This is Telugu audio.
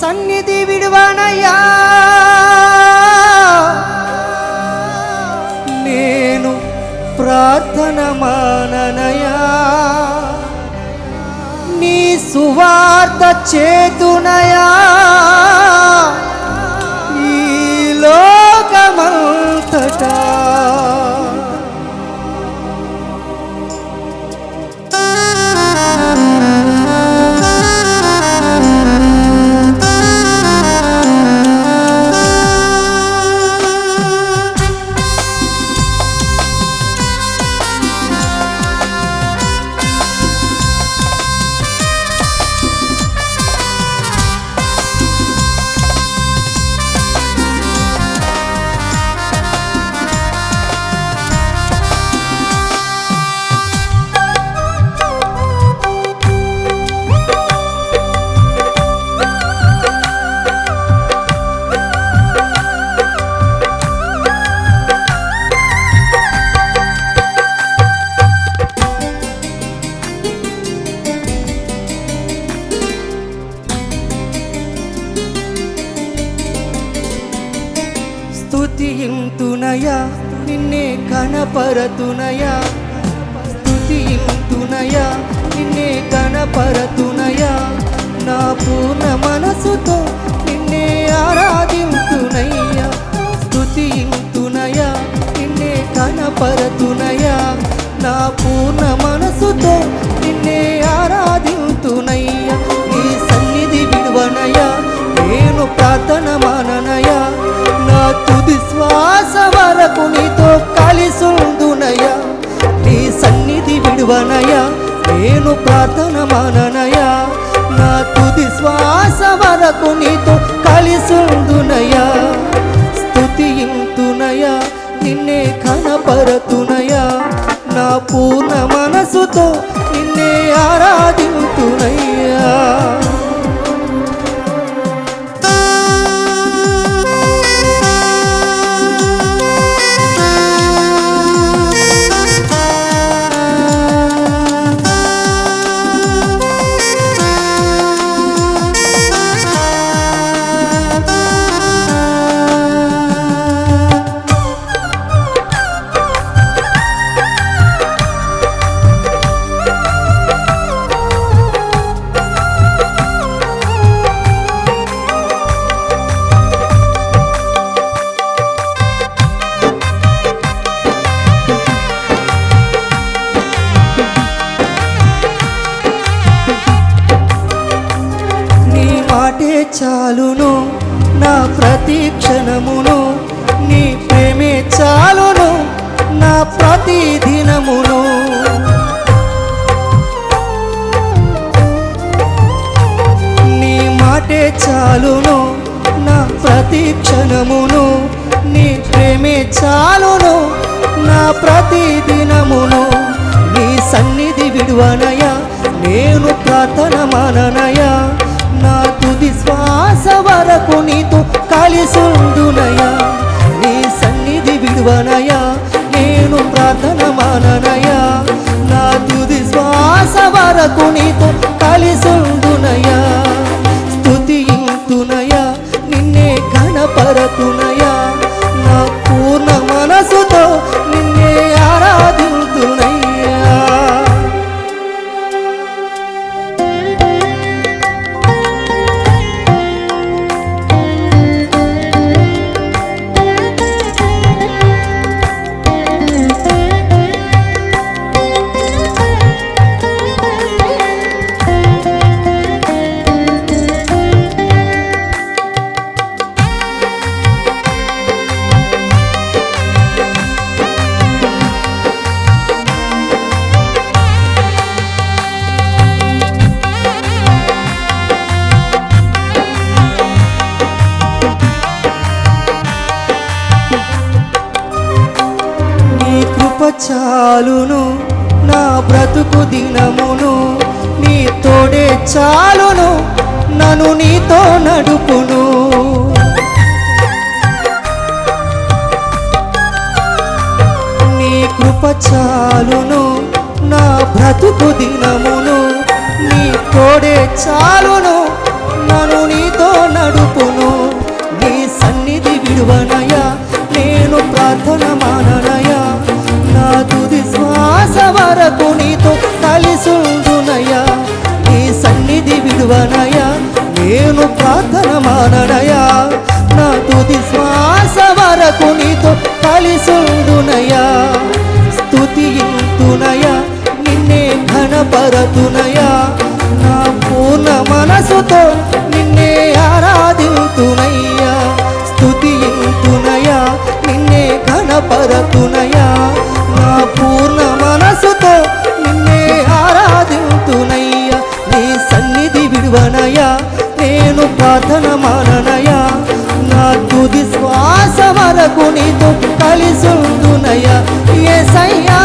సన్నిధి విడువానయ్యా. నేను ప్రార్థన మాననయా నీ సువార్త చేతునయా స్తుతింతునయా నిన్నే కనపరతునయా. స్తుతింతునయా నిన్నే కనపరతునయా. నా పూర్ణ మనసుతో నిన్నే ఆరాధింతునయ్యా. స్తుతింతునయా నిన్నే కనపరతునయా. నా పూర్ణ మనసుతో విడువనయ? నేను ప్రార్థన మననయ? నా తుది శ్వాస వరకు నీతో కలిసుందునయ స్థుతి ఇంతునయ నిన్నే కనపరతునయ? నా పూర్ణ మనసుతో నిన్నే ఆరాధింతునయ్యా పాటే చాలును నా ప్రతి క్షణమును నీ ప్రేమే చాలును నా ప్రతి దినమును. నీ మాటే చాలును నా ప్రతి క్షణమును నీ ప్రేమే చాలును నా ప్రతి దినమును. నీ సన్నిధి విడువనయ నేను ప్రార్థన మానను. శ్వాస వరకు నీతో కలిసుందునయా నీ సన్నిధి విడువనయా నేను ప్రార్థన మాననయా నా తుది శ్వాస వరకు నీతో కలిసుందునయా స్తుతింతునయా నిన్నే కనపరతునయా చాలును నా బ్రతుకు దినమును నీ తోడే చాలును నన్ను నీతో నడుపును. నీ కృప చాలును నా బ్రతుకు దినమును నీ తోడే చాలును నన్ను నీతో నడుపును. నీ సన్నిధి విడువన ప్రార్థన నా తుది శ్వాస వరకు నీతో కలిసుండునయా. స్తుతియుతునయా నిన్నే ఘనపరతునయా. నా పూర్ణ మనసుతో నిన్నే ఆరాధింతునయ్యా. స్తుతియుతునయా నిన్నే ఘనపరతునయా. నా పూర్ణ మనసుతో నిన్నే ఆరాధితునయ్యా. నీ సన్నిధి విడువనయా. ప్రార్థన మాననయా నా తుది శ్వాస వరకు నీతో కలిసుందునయ్యా సయ్యా